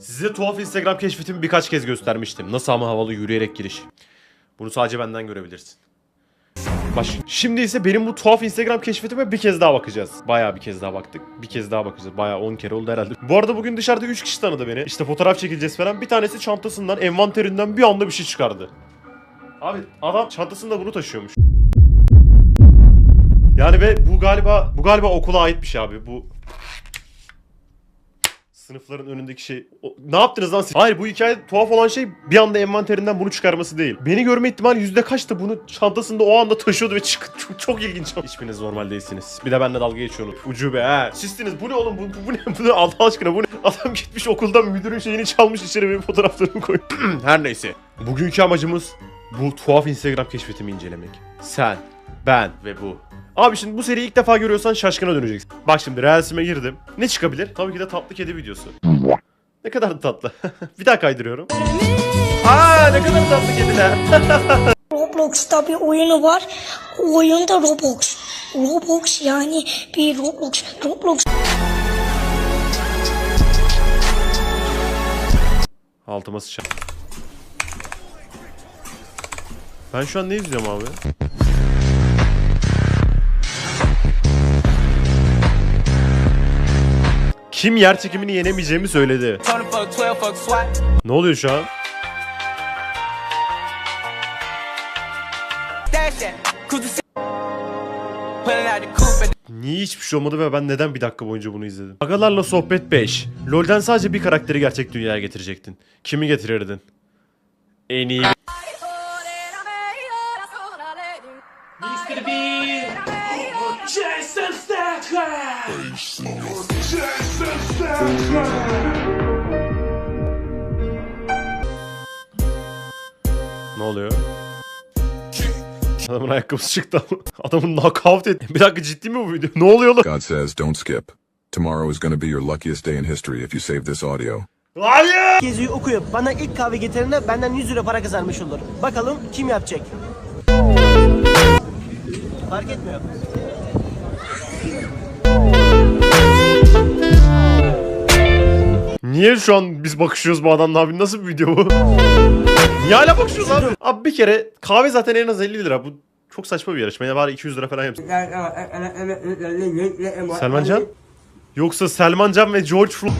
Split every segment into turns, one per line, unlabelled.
Size tuhaf Instagram keşfetimi birkaç kez göstermiştim. Nasıl ama havalı yürüyerek giriş. Bunu sadece benden görebilirsin. Baş. Şimdi ise benim bu tuhaf Instagram keşfetime bir kez daha bakacağız. Bayağı bir kez daha baktık. Bir kez daha bakacağız. Bayağı 10 kere oldu herhalde. Bu arada bugün dışarıda 3 kişi tanıdı beni. İşte fotoğraf çekileceğiz falan. Bir tanesi çantasından, envanterinden bir anda bir şey çıkardı. Abi adam çantasında bunu taşıyormuş. Yani ve bu galiba bu galiba okula ait bir şey abi. Bu sınıfların önündeki şey. O- ne yaptınız lan siz? Hayır bu hikaye tuhaf olan şey bir anda envanterinden bunu çıkarması değil. Beni görme ihtimali yüzde kaçtı bunu çantasında o anda taşıyordu ve çıktı. Çok, çok ilginç. Hiçbiriniz normal değilsiniz. Bir de benimle dalga geçiyorsunuz. Ucube he. Sizsiniz. Bu ne oğlum? Bu, bu, bu ne? Bu ne? Allah aşkına bu ne? Adam gitmiş okuldan müdürün şeyini çalmış içeri benim fotoğraflarımı koymuş. Her neyse. Bugünkü amacımız bu tuhaf Instagram keşfetimi incelemek. Sen, ben ve bu. Abi şimdi bu seriyi ilk defa görüyorsan şaşkına döneceksin. Bak şimdi Reels'ime girdim. Ne çıkabilir? Tabii ki de tatlı kedi videosu. Ne kadar da tatlı. bir daha kaydırıyorum. Aa ne kadar tatlı kediler.
Roblox'ta bir oyunu var. O oyun da Roblox. Roblox yani bir Roblox. Roblox
Altıma sıçan. Ben şu an ne izliyorum abi? Kim yer çekimini yenemeyeceğimi söyledi.
Tony fuck 12 fuck SWAT.
Ne oluyor şu an? Niye hiçbir şey olmadı ve ben neden bir dakika boyunca bunu izledim? Agalarla sohbet 5. LoL'den sadece bir karakteri gerçek dünyaya getirecektin. Kimi getirirdin? En iyi... Ne oluyor? Adamın ayakkabısı çıktı ama. Adamın knockout etti. Bir dakika ciddi mi bu video? Ne oluyor lan?
God says, don't skip. Tomorrow is going to be your luckiest day in history if you save this audio.
Hayır!
Geziyi okuyup bana ilk kahve getirene benden 100 lira para kazanmış olur. Bakalım kim yapacak? Fark etmiyor.
Niye şu an biz bakışıyoruz bu adamla abi? Nasıl bir video bu? Niye hala bakışıyoruz abi? Abi bir kere kahve zaten en az 50 lira. Bu çok saçma bir yarışma. Ya bari 200 lira falan yapsın. Selman Can? Yoksa Selman Can ve George Floyd...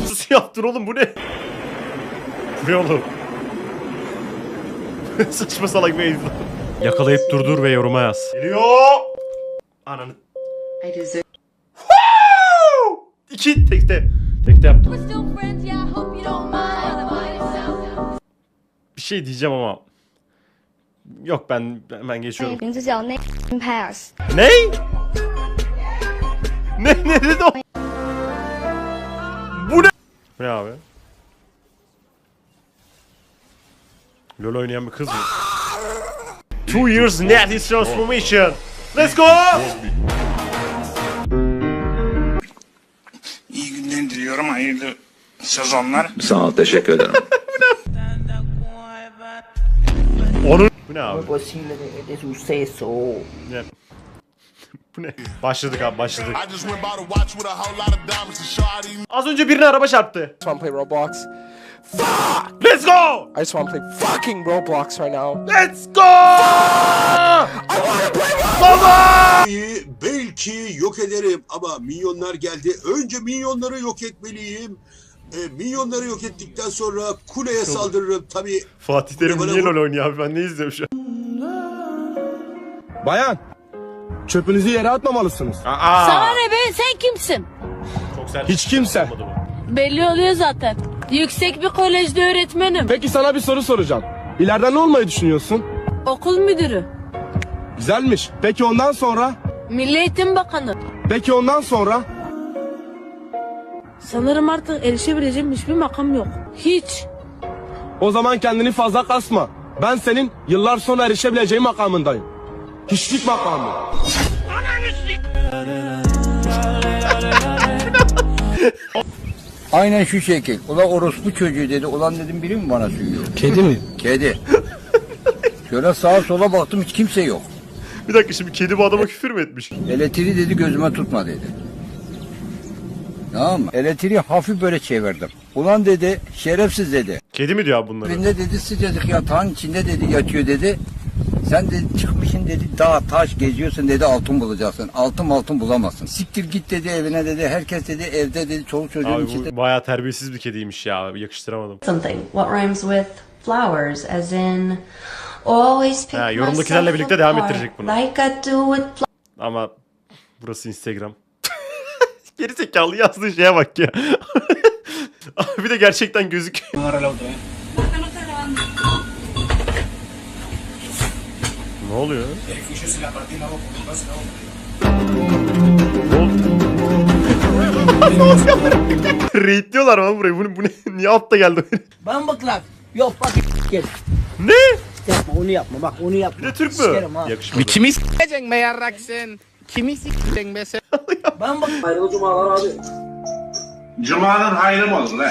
Nasıl oğlum bu ne? Bu ne oğlum? Saçma salak bir edit. Yakalayıp durdur ve yoruma yaz. Geliyor. Ananı. İki tekte. Tekte yaptım. Bir şey diyeceğim ama. Yok ben ben, ben geçiyorum. ne? Ne ne dedi o? Bu ne? Bu ne abi? LoL oynayan bir kız mı? Two years net is transformation. Let's go!
İyi günler diliyorum. Hayırlı sezonlar.
Sağ ol, teşekkür ederim.
Onun... Bu ne abi? Ne? Bu ne? Başladık abi başladık. Az önce birine araba çarptı.
just want to play Roblox.
Let's go!
I just want to play fucking Roblox right now.
Let's go! Baba!
belki yok ederim ama milyonlar geldi. Önce milyonları yok etmeliyim. E, milyonları yok ettikten sonra kuleye saldırırım. Tabii
Fatih Terim
Bana
niye. LoL oynuyor abi ben ne izliyorum şu an?
Bayan, çöpünüzü yere atmamalısınız.
Aa!
Sana ne be? Sen kimsin?
Çok sert.
Hiç kimse.
Belli oluyor zaten. Yüksek bir kolejde öğretmenim.
Peki sana bir soru soracağım. İleride ne olmayı düşünüyorsun?
Okul müdürü.
Güzelmiş. Peki ondan sonra?
Milli Eğitim Bakanı.
Peki ondan sonra?
Sanırım artık erişebileceğim hiçbir makam yok. Hiç.
O zaman kendini fazla kasma. Ben senin yıllar sonra erişebileceğin makamındayım. Hiçlik makamı.
Aynen şu şekil. Ulan orospu çocuğu dedi. Ulan dedim biri mi bana söylüyor?
Kedi mi?
Kedi.
Şöyle sağa sola baktım hiç kimse yok.
Bir dakika şimdi kedi bu adama küfür mü etmiş?
Elektriği dedi gözüme tutma dedi. Tamam mı? Elektriği hafif böyle çevirdim. Ulan dedi şerefsiz dedi.
Kedi mi diyor abi bunları?
Birinde dedi sıcacık yatağın içinde dedi yatıyor dedi. Sen dedi çıkmışsın dedi dağ taş geziyorsun dedi altın bulacaksın. Altın altın bulamazsın. Siktir git dedi evine dedi. Herkes dedi evde dedi çoluk çocuğun
Abi
içinde.
bu bayağı terbiyesiz bir kediymiş ya. Yakıştıramadım.
Something. What rhymes with flowers? As in, always pick
Ha, yorumdakilerle birlikte devam ettirecek bunu.
Like I do with
Ama burası Instagram. Geri zekalı yazdığı şeye bak ya. Abi bir de gerçekten gözüküyor. Ne oluyor? Raid diyorlar lan burayı. Bu, ne- bu ne? Niye altta geldi?
Ben bak lan. Yok bak gel.
ne?
Yapma onu yapma bak onu yapma.
Bir de Türk
Sikerim
mü?
ha.
Yakışmadı.
Kimi s**eceksin be yarrak sen? Kimi s**eceksin be sen?
Ben bak. Hayırlı cumalar abi.
Cuma'nın hayrı mı olur lan?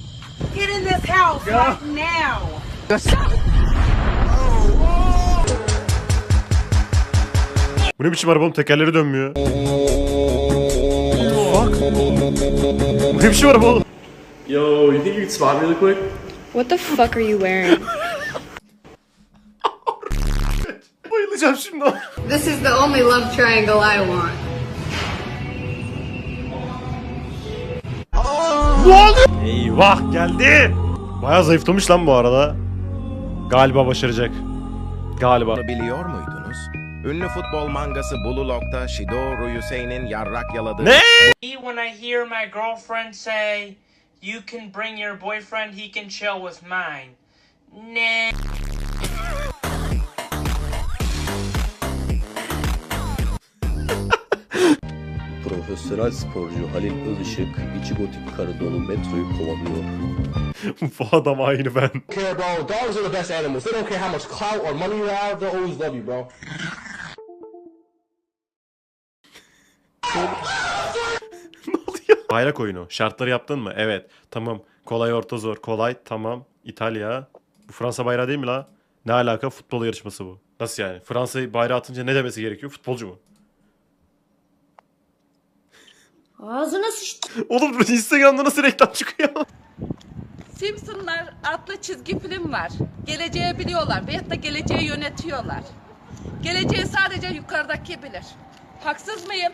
in this house right now.
Bu ne biçim araba oğlum tekerleri dönmüyor. What the fuck? Bu ne biçim araba oğlum?
Yo, you think you can spot me really quick?
What the fuck are you wearing?
Bayılacağım şimdi.
This is the only love triangle I want.
Eyvah geldi. Baya zayıflamış lan bu arada. Galiba başaracak. Galiba.
Biliyor muydunuz? Ünlü futbol mangası Blue Lock'ta Shidoru Yuse'nin yarrak yaladığı
Ne?
When I hear my girlfriend say, "You can bring your boyfriend, he can chill with mine." Ne?
Profesyonel sporcu Halil Ilışık içi gotik karı dolu metroyu kovalıyor.
bu adam aynı ben.
care bro. Dogs are the best animals. They don't care how much clout or money you have. They'll always love you bro.
ne oluyor? Bayrak oyunu. Şartları yaptın mı? Evet. Tamam. Kolay orta zor. Kolay. Tamam. İtalya. Bu Fransa bayrağı değil mi la? Ne alaka? Futbol yarışması bu. Nasıl yani? Fransa bayrağı atınca ne demesi gerekiyor? Futbolcu mu?
Ağzına sıçtı.
Oğlum Instagram'da nasıl reklam çıkıyor?
Simpsonlar adlı çizgi film var. Geleceği biliyorlar veyahut da geleceği yönetiyorlar. Geleceği sadece yukarıdaki bilir. Haksız mıyım?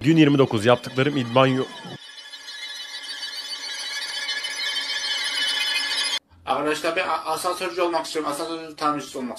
Gün 29 yaptıklarım idman yo-
Arkadaşlar ben asansörcü olmak istiyorum. Asansör tamircisi olmak